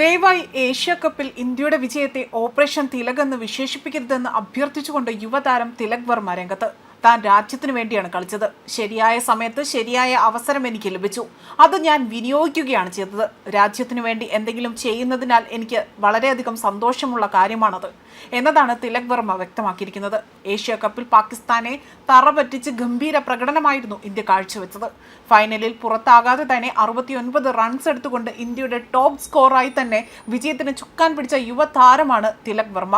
ദയവായി ഏഷ്യ കപ്പിൽ ഇന്ത്യയുടെ വിജയത്തെ ഓപ്പറേഷൻ തിലക് എന്ന് വിശേഷിപ്പിക്കരുതെന്ന് അഭ്യർത്ഥിച്ചുകൊണ്ട് യുവതാരം തിലക് വർമ്മ രംഗത്ത്. താൻ രാജ്യത്തിനു വേണ്ടിയാണ് കളിച്ചത്. ശരിയായ സമയത്ത് ശരിയായ അവസരം എനിക്ക് ലഭിച്ചു. അത് ഞാൻ വിനിയോഗിക്കുകയാണ് ചെയ്തത്. രാജ്യത്തിനു വേണ്ടി എന്തെങ്കിലും ചെയ്യുന്നതിനാൽ എനിക്ക് വളരെയധികം സന്തോഷമുള്ള കാര്യമാണത്. എന്നതാണ് തിലക് വർമ്മ വ്യക്തമാക്കിയിരിക്കുന്നത്. ഏഷ്യ കപ്പിൽ പാകിസ്ഥാനെ തറപറ്റിച്ച് ഗംഭീര പ്രകടനമായിരുന്നു ഇന്ത്യ കാഴ്ചവെച്ചത്. ഫൈനലിൽ പുറത്താകാതെ തന്നെ അറുപത്തിയൊൻപത് റൺസ് എടുത്തുകൊണ്ട് ഇന്ത്യയുടെ ടോപ്പ് സ്കോറായി തന്നെ വിജയത്തിന് ചുക്കാൻ പിടിച്ച യുവതാരമാണ് തിലക് വർമ്മ.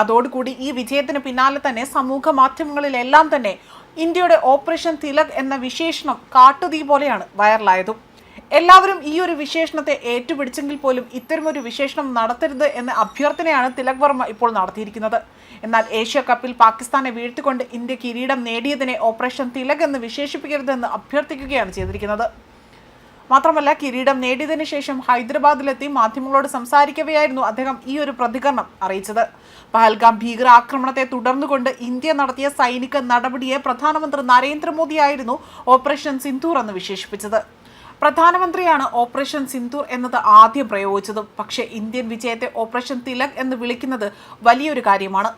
അതോടുകൂടി ഈ വിജയത്തിന് പിന്നാലെ തന്നെ സമൂഹ മാധ്യമങ്ങളിലെല്ലാം തന്നെ ഇന്ത്യയുടെ ഓപ്പറേഷൻ തിലക് എന്ന വിശേഷണം കാട്ടുതീ പോലെയാണ് വൈറലായതും എല്ലാവരും ഈ ഒരു വിശേഷണത്തെ ഏറ്റുപിടിച്ചെങ്കിൽ പോലും ഇത്തരമൊരു വിശേഷണം നടത്തരുത് എന്ന അഭ്യർത്ഥനയാണ് തിലക് വർമ്മ ഇപ്പോൾ നടത്തിയിരിക്കുന്നത്. എന്നാൽ ഏഷ്യ കപ്പിൽ പാകിസ്ഥാനെ വീഴ്ത്തിക്കൊണ്ട് ഇന്ത്യ കിരീടം നേടിയതിനെ ഓപ്പറേഷൻ തിലക് എന്ന് വിശേഷിപ്പിക്കരുതെന്ന് അഭ്യർത്ഥിക്കുകയാണ് ചെയ്തിരിക്കുന്നത്. മാത്രമല്ല കിരീടം നേടിയതിനു ശേഷം ഹൈദരാബാദിലെത്തി മാധ്യമങ്ങളോട് സംസാരിക്കവെയായിരുന്നു അദ്ദേഹം ഈ ഒരു പ്രതികരണം അറിയിച്ചത്. പഹൽഗാം ഭീകരാക്രമണത്തെ തുടർന്നുകൊണ്ട് ഇന്ത്യ നടത്തിയ സൈനിക നടപടിയെ പ്രധാനമന്ത്രി നരേന്ദ്രമോദിയായിരുന്നു ഓപ്പറേഷൻ സിന്ധൂർ എന്ന് വിശേഷിപ്പിച്ചത്. പ്രധാനമന്ത്രിയാണ് ഓപ്പറേഷൻ സിന്ധൂർ എന്നത് ആദ്യം പ്രയോഗിച്ചത്. പക്ഷേ ഇന്ത്യൻ വിജയത്തെ ഓപ്പറേഷൻ തിലക് എന്ന് വിളിക്കുന്നത് വലിയൊരു കാര്യമാണ്.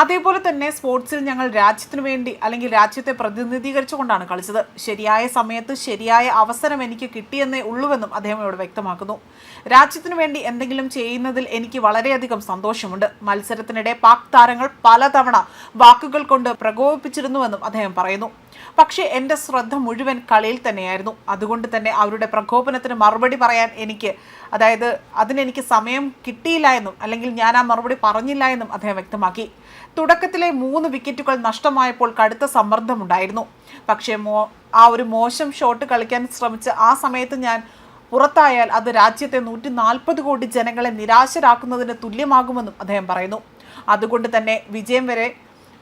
അതേപോലെ തന്നെ സ്പോർട്സിൽ ഞങ്ങൾ രാജ്യത്തിനു വേണ്ടി അല്ലെങ്കിൽ രാജ്യത്തെ പ്രതിനിധീകരിച്ചുകൊണ്ടാണ് കളിച്ചത്. ശരിയായ സമയത്ത് ശരിയായ അവസരം എനിക്ക് കിട്ടിയെന്നേ ഉള്ളൂവെന്നും അദ്ദേഹം ഇവിടെ വ്യക്തമാക്കുന്നു. രാജ്യത്തിനു വേണ്ടി എന്തെങ്കിലും ചെയ്യുന്നതിൽ എനിക്ക് വളരെയധികം സന്തോഷമുണ്ട്. മത്സരത്തിനിടെ പാക് താരങ്ങൾ പലതവണ വാക്കുകൾ കൊണ്ട് പ്രകോപിപ്പിച്ചിരുന്നുവെന്നും അദ്ദേഹം പറയുന്നു. പക്ഷേ എന്റെ ശ്രദ്ധ മുഴുവൻ കളിയിൽ തന്നെയായിരുന്നു. അതുകൊണ്ട് തന്നെ അവരുടെ പ്രകോപനത്തിന് മറുപടി പറയാൻ എനിക്ക് അതായത് അതിനെനിക്ക് സമയം കിട്ടിയില്ല എന്നും അല്ലെങ്കിൽ ഞാൻ ആ മറുപടി പറഞ്ഞില്ല എന്നും അദ്ദേഹം വ്യക്തമാക്കി. തുടക്കത്തിലെ മൂന്ന് വിക്കറ്റുകൾ നഷ്ടമായപ്പോൾ കടുത്ത സമ്മർദ്ദമുണ്ടായിരുന്നു. പക്ഷേ മോ ആ ഒരു മോശം ഷോട്ട് കളിക്കാൻ ശ്രമിച്ച് ആ സമയത്ത് ഞാൻ പുറത്തായാൽ അത് രാജ്യത്തെ നൂറ്റി നാൽപ്പത് കോടി ജനങ്ങളെ നിരാശരാക്കുന്നതിന് തുല്യമാകുമെന്നും അദ്ദേഹം പറയുന്നു. അതുകൊണ്ട് തന്നെ വിജയം വരെ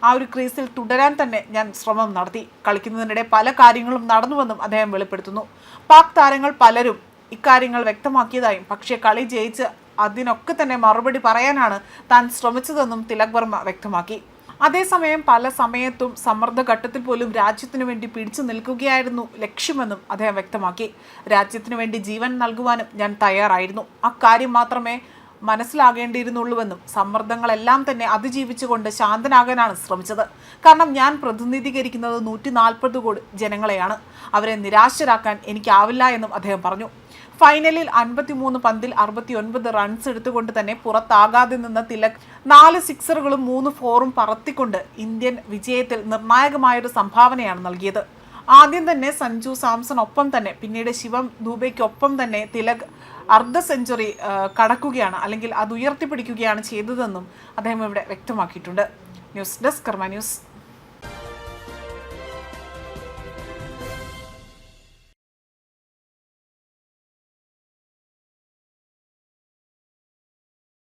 ആ ഒരു ക്രീസിൽ തുടരാൻ തന്നെ ഞാൻ ശ്രമം നടത്തി. കളിക്കുന്നതിനിടെ പല കാര്യങ്ങളും നടന്നുവെന്നും അദ്ദേഹം വെളിപ്പെടുത്തുന്നു. പാക് താരങ്ങൾ പലരും ഇക്കാര്യങ്ങൾ വ്യക്തമാക്കിയതായും പക്ഷേ കളി ജയിച്ച് അതിനൊക്കെ തന്നെ മറുപടി പറയാനാണ് താൻ ശ്രമിച്ചതെന്നും തിലക് വർമ്മ വ്യക്തമാക്കി. അതേസമയം പല സമയത്തും സമ്മർദ്ദ ഘട്ടത്തിൽ പോലും രാജ്യത്തിനു വേണ്ടി പിടിച്ചു നിൽക്കുകയായിരുന്നു ലക്ഷ്യമെന്നും അദ്ദേഹം വ്യക്തമാക്കി. രാജ്യത്തിനു വേണ്ടി ജീവൻ നൽകുവാനും ഞാൻ തയ്യാറായിരുന്നു. അക്കാര്യം മാത്രമേ മനസ്സിലാകേണ്ടിയിരുന്നുള്ളൂവെന്നും സമ്മർദ്ദങ്ങളെല്ലാം തന്നെ അതിജീവിച്ചുകൊണ്ട് ശാന്തനാകാനാണ് ശ്രമിച്ചത്. കാരണം ഞാൻ പ്രതിനിധീകരിക്കുന്നത് നൂറ്റി നാൽപ്പത് കോടി ജനങ്ങളെയാണ്. അവരെ നിരാശരാക്കാൻ എനിക്കാവില്ല എന്നും അദ്ദേഹം പറഞ്ഞു. ഫൈനലിൽ അൻപത്തിമൂന്ന് പന്തിൽ അറുപത്തിയൊൻപത് റൺസ് എടുത്തുകൊണ്ട് തന്നെ പുറത്താകാതെ നിന്ന തിലക് നാല് സിക്സറുകളും മൂന്ന് ഫോറും പറത്തിക്കൊണ്ട് ഇന്ത്യൻ വിജയത്തിൽ നിർണായകമായൊരു സംഭാവനയാണ് നൽകിയത്. ആദ്യം തന്നെ സഞ്ജു സാംസൺ ഒപ്പം തന്നെ പിന്നീട് ശിവം ദൂബയ്ക്കൊപ്പം തന്നെ തിലക് അർദ്ധ സെഞ്ചുറി കടക്കുകയാണ് അല്ലെങ്കിൽ അത് ഉയർത്തിപ്പിടിക്കുകയാണ് ചെയ്തതെന്നും അദ്ദേഹം ഇവിടെ വ്യക്തമാക്കിയിട്ടുണ്ട്. News desk Karma news.